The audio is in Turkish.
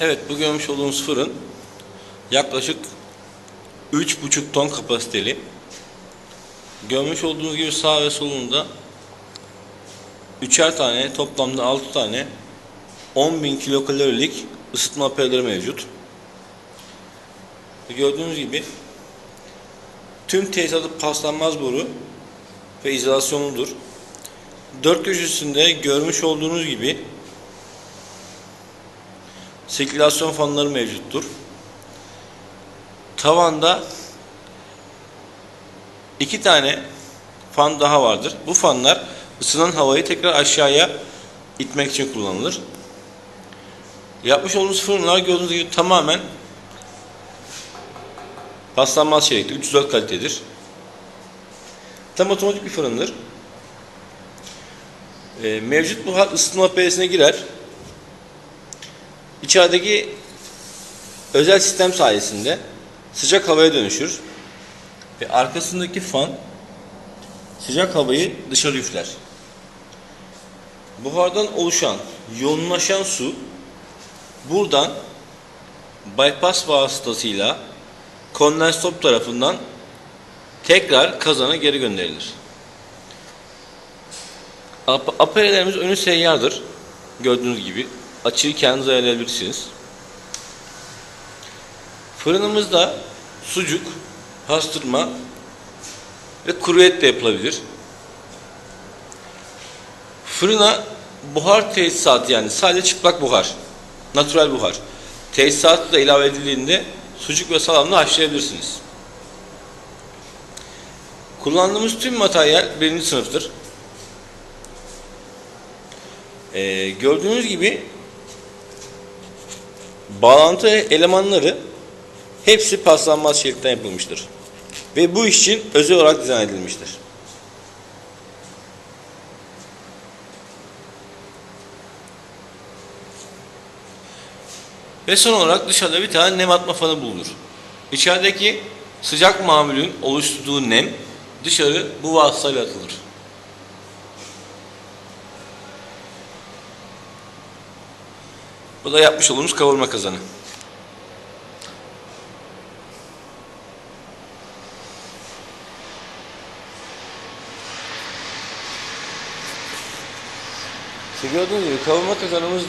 Evet bu görmüş olduğunuz fırın yaklaşık 3,5 ton kapasiteli. Görmüş olduğunuz gibi sağ ve solunda üçer tane toplamda 6 tane 10.000 kilokalorilik ısıtma aparatları mevcut. Gördüğünüz gibi tüm tesisatı paslanmaz boru ve izolasyonludur. Dört köşesinde görmüş olduğunuz gibi sirkülasyon fanları mevcuttur. Tavanda iki tane fan daha vardır. Bu fanlar ısınan havayı tekrar aşağıya itmek için kullanılır. Yapmış olduğumuz fırınlar gördüğünüz gibi tamamen paslanmaz çeliktir. 304 kalitedir. Tam otomatik bir fırındır. Ee, mevcut buhar ısıtma peresine girer. İçerideki özel sistem sayesinde sıcak havaya dönüşür ve arkasındaki fan sıcak havayı dışarı üfler. Buhardan oluşan yoğunlaşan su buradan bypass vasıtasıyla kondensatör tarafından tekrar kazana geri gönderilir. Ap Aperelerimiz önü seyyardır. Gördüğünüz gibi açıyı kendiniz ayarlayabilirsiniz. Fırınımızda sucuk, pastırma ve kuru et de yapılabilir. Fırına buhar tesisatı yani sadece çıplak buhar, natural buhar tesisatı da ilave edildiğinde sucuk ve salamla haşlayabilirsiniz. Kullandığımız tüm materyal birinci sınıftır. Ee, gördüğünüz gibi bağlantı elemanları hepsi paslanmaz çelikten yapılmıştır. Ve bu iş için özel olarak dizayn edilmiştir. Ve son olarak dışarıda bir tane nem atma fanı bulunur. İçerideki sıcak mamulün oluşturduğu nem dışarı bu vasıtayla atılır. Bu da yapmış olduğumuz kavurma kazanı. İşte gördüğünüz gibi kavurma kazanımız